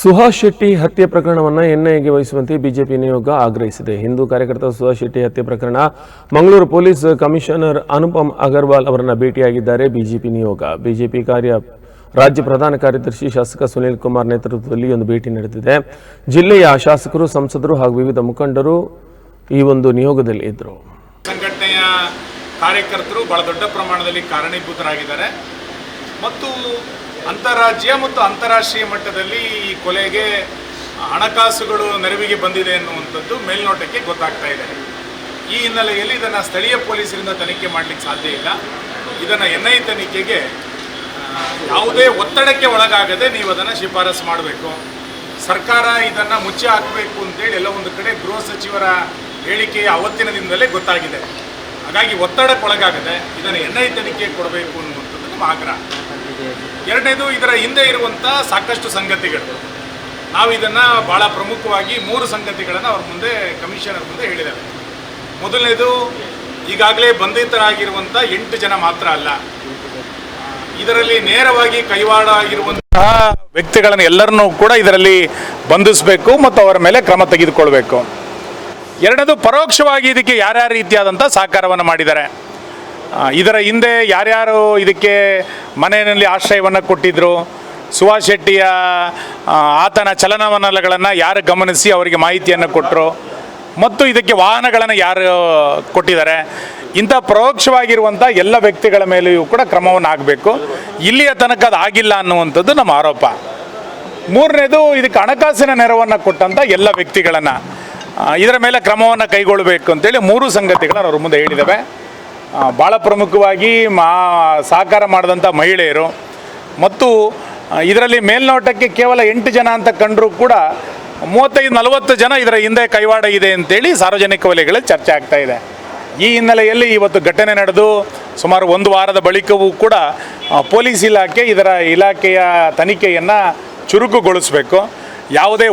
ಸುಹಾಸ್ ಶೆಟ್ಟಿ ಹತ್ಯೆ ಪ್ರಕರಣವನ್ನು ಎನ್ಐಎಗೆ ವಹಿಸುವಂತೆ ಬಿಜೆಪಿ ನಿಯೋಗ ಆಗ್ರಹಿಸಿದೆ. ಹಿಂದೂ ಕಾರ್ಯಕರ್ತ ಸುಹಾಸ್ ಶೆಟ್ಟಿ ಹತ್ಯೆ ಪ್ರಕರಣ ಮಂಗಳೂರು ಪೊಲೀಸ್ ಕಮಿಷನರ್ ಅನುಪಮ್ ಅಗರ್ವಾಲ್ ಅವರನ್ನು ಭೇಟಿಯಾಗಿದ್ದಾರೆ ಬಿಜೆಪಿ ನಿಯೋಗ. ಬಿಜೆಪಿ ಕಾರ್ಯ ರಾಜ್ಯ ಪ್ರಧಾನ ಕಾರ್ಯದರ್ಶಿ ಶಾಸಕ ಸುನೀಲ್ ಕುಮಾರ್ ನೇತೃತ್ವದಲ್ಲಿ ಒಂದು ಭೇಟಿ ನಡೆದಿದೆ. ಜಿಲ್ಲೆಯ ಶಾಸಕರು, ಸಂಸದರು ಹಾಗೂ ವಿವಿಧ ಮುಖಂಡರು ಈ ಒಂದು ನಿಯೋಗದಲ್ಲಿ ಇದ್ದರು. ಸಂಘಟನೆಯ ಕಾರ್ಯಕರ್ತರು ಬಹಳ ದೊಡ್ಡ ಪ್ರಮಾಣದಲ್ಲಿ ಕಾರಣೀಭೂತರಾಗಿದ್ದಾರೆ. ಮತ್ತು ಅಂತಾರಾಜ್ಯ ಮತ್ತು ಅಂತಾರಾಷ್ಟ್ರೀಯ ಮಟ್ಟದಲ್ಲಿ ಈ ಕೊಲೆಗೆ ಹಣಕಾಸುಗಳು ನೆರವಿಗೆ ಬಂದಿದೆ ಅನ್ನುವಂಥದ್ದು ಮೇಲ್ನೋಟಕ್ಕೆ ಗೊತ್ತಾಗ್ತಾ ಇದೆ. ಈ ಹಿನ್ನೆಲೆಯಲ್ಲಿ ಇದನ್ನು ಸ್ಥಳೀಯ ಪೊಲೀಸರಿಂದ ತನಿಖೆ ಮಾಡಲಿಕ್ಕೆ ಸಾಧ್ಯ ಇಲ್ಲ. ಇದನ್ನು ಎನ್ ಐ ತನಿಖೆಗೆ ಯಾವುದೇ ಒತ್ತಡಕ್ಕೆ ಒಳಗಾಗದೆ ನೀವು ಅದನ್ನು ಶಿಫಾರಸು ಮಾಡಬೇಕು. ಸರ್ಕಾರ ಇದನ್ನು ಮುಚ್ಚಿ ಹಾಕಬೇಕು ಅಂತೇಳಿ ಎಲ್ಲ ಒಂದು ಕಡೆ ಗೃಹ ಸಚಿವರ ಹೇಳಿಕೆಯ ಅವತ್ತಿನ ದಿನದಲ್ಲೇ ಗೊತ್ತಾಗಿದೆ. ಹಾಗಾಗಿ ಒತ್ತಡಕ್ಕೊಳಗಾಗದೆ ಇದನ್ನು ಎನ್ ಐ ತನಿಖೆ ಕೊಡಬೇಕು ಅನ್ನುವಂಥದ್ದು ನಮ್ಮ ಆಗ್ರಹ. ಎರಡನೇದು, ಇದರ ಹಿಂದೆ ಇರುವಂಥ ಸಾಕಷ್ಟು ಸಂಗತಿಗಳು. ನಾವು ಇದನ್ನು ಭಾಳ ಪ್ರಮುಖವಾಗಿ ಮೂರು ಸಂಗತಿಗಳನ್ನು ಅವ್ರ ಮುಂದೆ ಕಮಿಷನರ್ ಮುಂದೆ ಹೇಳಿದ್ದಾರೆ. ಮೊದಲನೇದು, ಈಗಾಗಲೇ ಬಂಧಿತರಾಗಿರುವಂಥ ಎಂಟು ಜನ ಮಾತ್ರ ಅಲ್ಲ. ಇದರಲ್ಲಿ ನೇರವಾಗಿ ಕೈವಾಡ ಆಗಿರುವಂತಹ ವ್ಯಕ್ತಿಗಳನ್ನು ಎಲ್ಲರನ್ನೂ ಕೂಡ ಇದರಲ್ಲಿ ಬಂಧಿಸಬೇಕು ಮತ್ತು ಅವರ ಮೇಲೆ ಕ್ರಮ ತೆಗೆದುಕೊಳ್ಬೇಕು. ಎರಡನೇದು, ಪರೋಕ್ಷವಾಗಿ ಇದಕ್ಕೆ ಯಾರ್ಯಾರ ರೀತಿಯಾದಂಥ ಸಹಕಾರವನ್ನು ಮಾಡಿದ್ದಾರೆ. ಇದರ ಹಿಂದೆ ಯಾರ್ಯಾರು ಇದಕ್ಕೆ ಮನೆಯಲ್ಲಿ ಆಶ್ರಯವನ್ನು ಕೊಟ್ಟಿದ್ದರು ಸುಭಾಷ್ ಶೆಟ್ಟಿಯ ಆತನ ಚಲನವಲನಗಳನ್ನು ಯಾರು ಗಮನಿಸಿ ಅವರಿಗೆ ಮಾಹಿತಿಯನ್ನು ಕೊಟ್ಟರು ಮತ್ತು ಇದಕ್ಕೆ ವಾಹನಗಳನ್ನು ಯಾರು ಕೊಟ್ಟಿದ್ದಾರೆ, ಇಂಥ ಪರೋಕ್ಷವಾಗಿರುವಂಥ ಎಲ್ಲ ವ್ಯಕ್ತಿಗಳ ಮೇಲೆಯೂ ಕೂಡ ಕ್ರಮವನ್ನು ಆಗಬೇಕು ಇಲ್ಲಿಯ ತನಕ ಅದು ಆಗಿಲ್ಲ ಅನ್ನುವಂಥದ್ದು ನಮ್ಮ ಆರೋಪ. ಮೂರನೇದು, ಇದಕ್ಕೆ ಹಣಕಾಸಿನ ನೆರವನ್ನು ಕೊಟ್ಟಂಥ ಎಲ್ಲ ವ್ಯಕ್ತಿಗಳನ್ನು ಇದರ ಮೇಲೆ ಕ್ರಮವನ್ನು ಕೈಗೊಳ್ಳಬೇಕು ಅಂತೇಳಿ ಮೂರು ಸಂಗತಿಗಳನ್ನು ಅವ್ರ ಮುಂದೆ ಹೇಳಿದ್ದೇವೆ. ಭಾಳ ಪ್ರಮುಖವಾಗಿ ಮಾ, ಸಹಕಾರ ಮಾಡಿದಂಥ ಮಹಿಳೆಯರು. ಮತ್ತು ಇದರಲ್ಲಿ ಮೇಲ್ನೋಟಕ್ಕೆ ಕೇವಲ ಎಂಟು ಜನ ಅಂತ ಕಂಡರೂ ಕೂಡ ಮೂವತ್ತೈದು, ನಲವತ್ತು ಜನ ಇದರ ಹಿಂದೆ ಕೈವಾಡ ಇದೆ ಅಂತೇಳಿ ಸಾರ್ವಜನಿಕ ವಲಯಗಳಲ್ಲಿ ಚರ್ಚೆ ಆಗ್ತಾ ಇದೆ. ಈ ಹಿನ್ನೆಲೆಯಲ್ಲಿ ಇವತ್ತು ಘಟನೆ ನಡೆದು ಸುಮಾರು ಒಂದು ವಾರದ ಬಳಿಕವೂ ಕೂಡ ಪೊಲೀಸ್ ಇಲಾಖೆ ಇದರ ಇಲಾಖೆಯ ತನಿಖೆಯನ್ನು ಚುರುಕುಗೊಳಿಸಬೇಕು. ಯಾವುದೇ